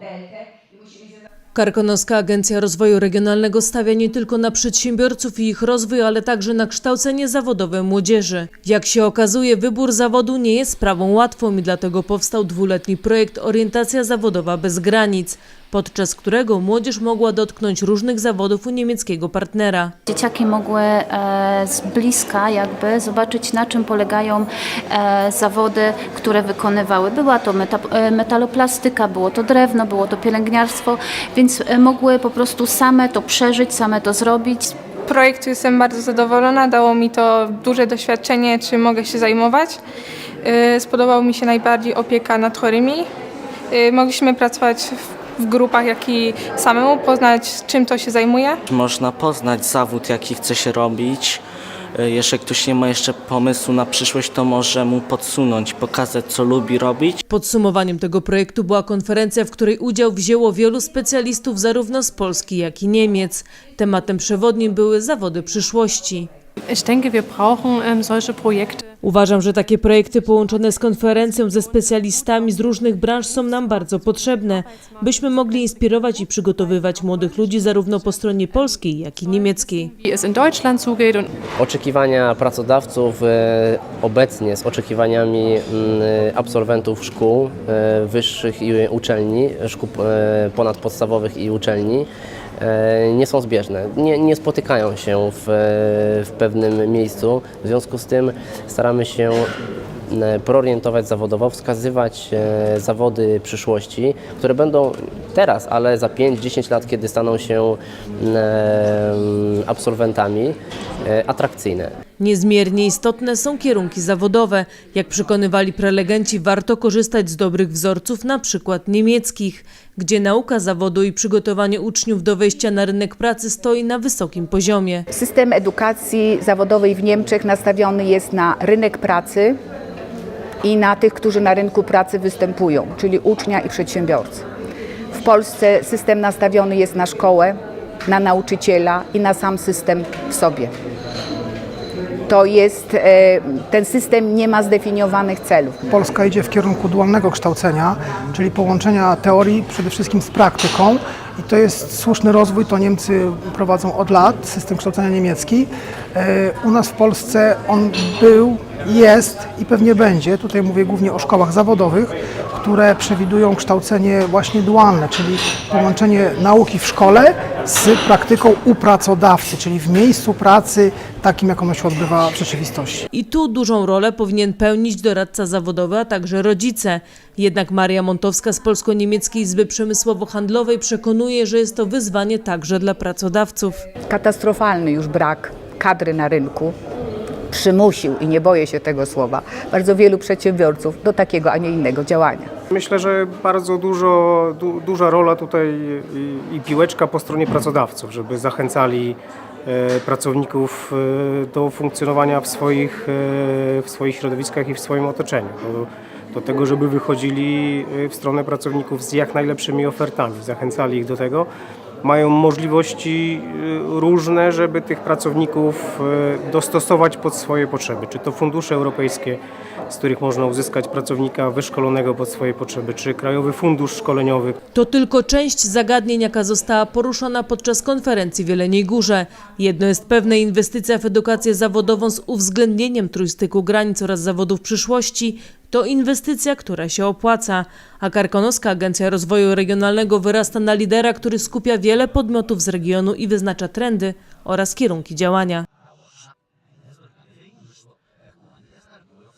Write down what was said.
deltę i musimy Karkonoska Agencja Rozwoju Regionalnego stawia nie tylko na przedsiębiorców i ich rozwój, ale także na kształcenie zawodowe młodzieży. Jak się okazuje, wybór zawodu nie jest sprawą łatwą i dlatego powstał dwuletni projekt Orientacja Zawodowa bez granic, podczas którego młodzież mogła dotknąć różnych zawodów u niemieckiego partnera. Dzieciaki mogły e, z bliska jakby zobaczyć na czym polegają e, zawody, które wykonywały. Była to meta, e, metaloplastyka, było to drewno, było to pielęgniarstwo, więc e, mogły po prostu same to przeżyć, same to zrobić. projektu jestem bardzo zadowolona. Dało mi to duże doświadczenie, czym mogę się zajmować. Spodobał mi się najbardziej opieka nad chorymi. Mogliśmy pracować w- w grupach, jak i samemu, poznać czym to się zajmuje. Można poznać zawód, jaki chce się robić. E, Jeżeli ktoś nie ma jeszcze pomysłu na przyszłość, to może mu podsunąć, pokazać, co lubi robić. Podsumowaniem tego projektu była konferencja, w której udział wzięło wielu specjalistów zarówno z Polski, jak i Niemiec. Tematem przewodnim były zawody przyszłości. Ich denke, wir brauchen ähm, solche Projekte. Uważam, że takie projekty połączone z konferencją ze specjalistami z różnych branż są nam bardzo potrzebne, byśmy mogli inspirować i przygotowywać młodych ludzi zarówno po stronie polskiej, jak i niemieckiej. Oczekiwania pracodawców e, obecnie z oczekiwaniami mm, absolwentów szkół e, wyższych i uczelni, szkół e, ponadpodstawowych i uczelni e, nie są zbieżne. Nie, nie spotykają się w, w pewnym miejscu. W związku z tym staramy się e, proorientować zawodowo, wskazywać e, zawody przyszłości, które będą teraz, ale za 5-10 lat, kiedy staną się e, absolwentami, e, atrakcyjne. Niezmiernie istotne są kierunki zawodowe. Jak przekonywali prelegenci, warto korzystać z dobrych wzorców, na przykład niemieckich, gdzie nauka zawodu i przygotowanie uczniów do wejścia na rynek pracy stoi na wysokim poziomie. System edukacji zawodowej w Niemczech nastawiony jest na rynek pracy i na tych, którzy na rynku pracy występują, czyli ucznia i przedsiębiorcy. W Polsce system nastawiony jest na szkołę, na nauczyciela i na sam system w sobie. To jest, e, ten system nie ma zdefiniowanych celów. Polska idzie w kierunku dualnego kształcenia, czyli połączenia teorii przede wszystkim z praktyką i to jest słuszny rozwój, to Niemcy prowadzą od lat, system kształcenia niemiecki. E, U nas w Polsce on był, jest i pewnie będzie, tutaj mówię głównie o szkołach zawodowych, które przewidują kształcenie właśnie dualne, czyli połączenie nauki w szkole z praktyką u pracodawcy, czyli w miejscu pracy takim, jak ono się odbywa w rzeczywistości. I tu dużą rolę powinien pełnić doradca zawodowy, a także rodzice. Jednak Maria Montowska z Polsko-Niemieckiej Izby Przemysłowo-Handlowej przekonuje, że jest to wyzwanie także dla pracodawców. Katastrofalny już brak kadry na rynku przymusił, i nie boję się tego słowa, bardzo wielu przedsiębiorców do takiego, a nie innego działania. Myślę, że bardzo dużo, du, duża rola tutaj i, i piłeczka po stronie pracodawców, żeby zachęcali e, pracowników e, do funkcjonowania w swoich, e, w swoich środowiskach i w swoim otoczeniu. Do, do tego, żeby wychodzili e, w stronę pracowników z jak najlepszymi ofertami, zachęcali ich do tego. Mają możliwości e, różne, żeby tych pracowników e, dostosować pod swoje potrzeby. Czy to fundusze europejskie, z których można uzyskać pracownika wyszkolonego pod swoje potrzeby, czy Krajowy Fundusz Szkoleniowy, To tylko część zagadnień, jaka została poruszona podczas konferencji w Jeleniej Górze. Jedno jest pewne, inwestycja w edukację zawodową z uwzględnieniem trójstyku granic oraz zawodów przyszłości to inwestycja, która się opłaca. A Karkonoska Agencja Rozwoju Regionalnego wyrasta na lidera, który skupia wiele podmiotów z regionu i wyznacza trendy oraz kierunki działania.